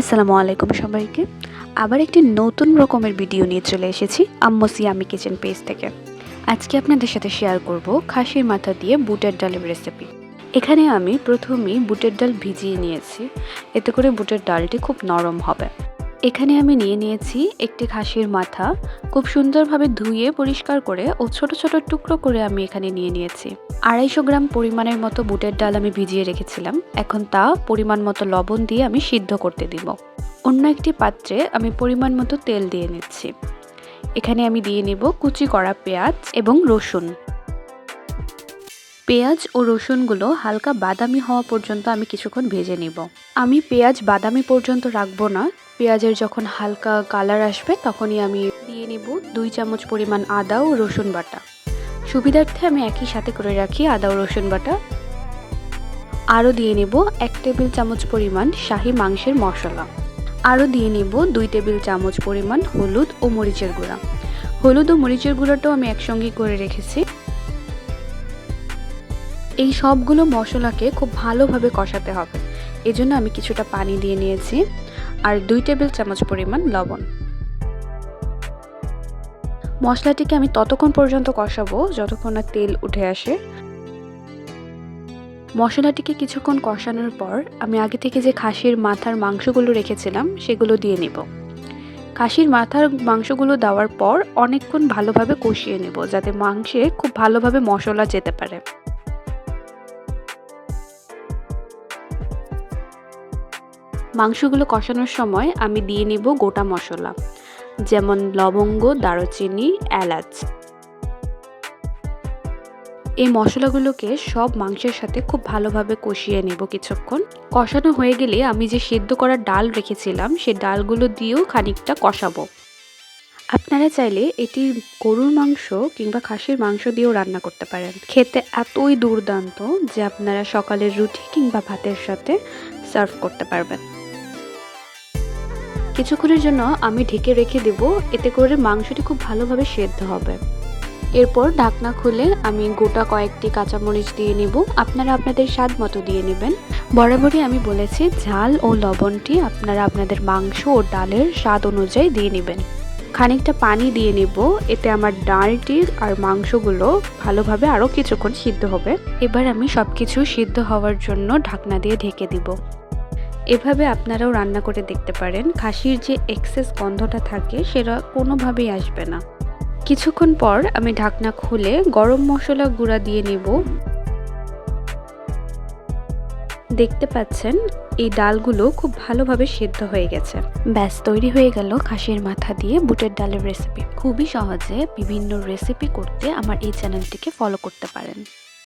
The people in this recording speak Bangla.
আসসালামু আলাইকুম সবাইকে। আবার একটি নতুন রকমের ভিডিও নিয়ে চলে এসেছি আম্মু সিয়ামি কিচেন পেজ থেকে। আজকে আপনাদের সাথে শেয়ার করব খাসির মাথা দিয়ে বুটের ডালের রেসিপি এখানে আমি প্রথমেই বুটের ডাল ভিজিয়ে নিয়েছি। এতে করে বুটের ডালটি খুব নরম হবে। এখানে আমি নিয়ে নিয়েছি একটি খাসির মাথা। খুব সুন্দরভাবে ধুয়ে পরিষ্কার করে ও ছোট ছোট টুকরো করে আমি এখানে নিয়ে নিয়েছি। আড়াইশো গ্রাম পরিমাণের মতো বুটের ডাল আমি ভিজিয়ে রেখেছিলাম। এখন তা পরিমাণ মতো লবণ দিয়ে আমি সিদ্ধ করতে দিব। অন্য একটি পাত্রে আমি পরিমাণ মতো তেল দিয়ে নিচ্ছি। এখানে আমি দিয়ে নেব কুচি করা পেঁয়াজ এবং রসুন। পেঁয়াজ ও রসুনগুলো হালকা বাদামি হওয়া পর্যন্ত আমি কিছুক্ষণ ভেজে নিব। আমি পেঁয়াজ বাদামি পর্যন্ত রাখব না। পেঁয়াজের যখন হালকা কালার আসবে, তখনই আমি দিয়ে নিব দুই চামচ পরিমাণ আদা ও রসুন বাটা। সুবিধার্থে আমি একই সাথে করে রাখি আদা ও রসুন বাটা। আরও দিয়ে নেব এক টেবিল চামচ পরিমাণ শাহি মাংসের মশলা। আরও দিয়ে নেব দুই টেবিল চামচ পরিমাণ হলুদ ও মরিচের গুঁড়া। হলুদ ও মরিচের গুঁড়াটাও আমি একসঙ্গেই করে রেখেছি। এই সবগুলো মশলাকে খুব ভালোভাবে কষাতে হবে। এজন্য আমি কিছুটা পানি দিয়ে নিয়েছি আর দুই টেবিল চামচ পরিমাণ লবণ। মশলাটিকে আমি ততক্ষণ পর্যন্ত কষাবো যতক্ষণ না তেল উঠে আসে। মশলাটিকে কিছুক্ষণ কষানোর পর আমি আগে থেকে যে খাসির মাথার মাংসগুলো রেখেছিলাম সেগুলো দিয়ে নেব। খাসির মাথার মাংসগুলো দেওয়ার পর অনেকক্ষণ ভালোভাবে কষিয়ে নেব যাতে মাংসে খুব ভালোভাবে মশলা যেতে পারে। মাংসগুলো কষানোর সময় আমি দিয়ে নিব গোটা মশলা, যেমন লবঙ্গ, দারুচিনি, এলাচ। এই মশলাগুলোকে সব মাংসের সাথে খুব ভালোভাবে কষিয়ে নেব কিছুক্ষণ। কষানো হয়ে গেলে আমি যে সেদ্ধ করা ডাল রেখেছিলাম সেই ডালগুলো দিয়েও খানিকটা কষাবো। আপনারা চাইলে এটি গরুর মাংস কিংবা খাসির মাংস দিয়েও রান্না করতে পারেন। খেতে এতই দুর্দান্ত যে আপনারা সকালের রুটি কিংবা ভাতের সাথে সার্ভ করতে পারবেন। কিছুক্ষণের জন্য আমি ঢেকে রেখে দেব, এতে করে মাংসটি খুব ভালোভাবে সেদ্ধ হবে। এরপর ঢাকনা খুলে আমি গোটা কয়েকটি কাঁচামরিচ দিয়ে নিব। আপনারা আপনাদের স্বাদ মতো দিয়ে নেবেন। বরাবরই আমি বলেছি, ঝাল ও লবণটি আপনারা আপনাদের মাংস ও ডালের স্বাদ অনুযায়ী দিয়ে নেবেন। খানিকটা পানি দিয়ে নেব, এতে আমার ডালটি আর মাংসগুলো ভালোভাবে আরও কিছুক্ষণ সিদ্ধ হবে। এবার আমি সব কিছু সিদ্ধ হওয়ার জন্য ঢাকনা দিয়ে ঢেকে দিব। এভাবে আপনারাও রান্না করে দেখতে পারেন। খাসির যে এক্সেস গন্ধটা থাকে, সেটা কোনোভাবেই আসবে না। কিছুক্ষণ পর আমি ঢাকনা খুলে গরম মশলা গুঁড়া দিয়ে নেব। দেখতে পাচ্ছেন, এই ডালগুলো খুব ভালোভাবে সেদ্ধ হয়ে গেছে। ব্যাস, তৈরি হয়ে গেল খাসির মাথা দিয়ে বুটের ডালের রেসিপি খুবই সহজে বিভিন্ন রেসিপি করতে আমার এই চ্যানেলটিকে ফলো করতে পারেন।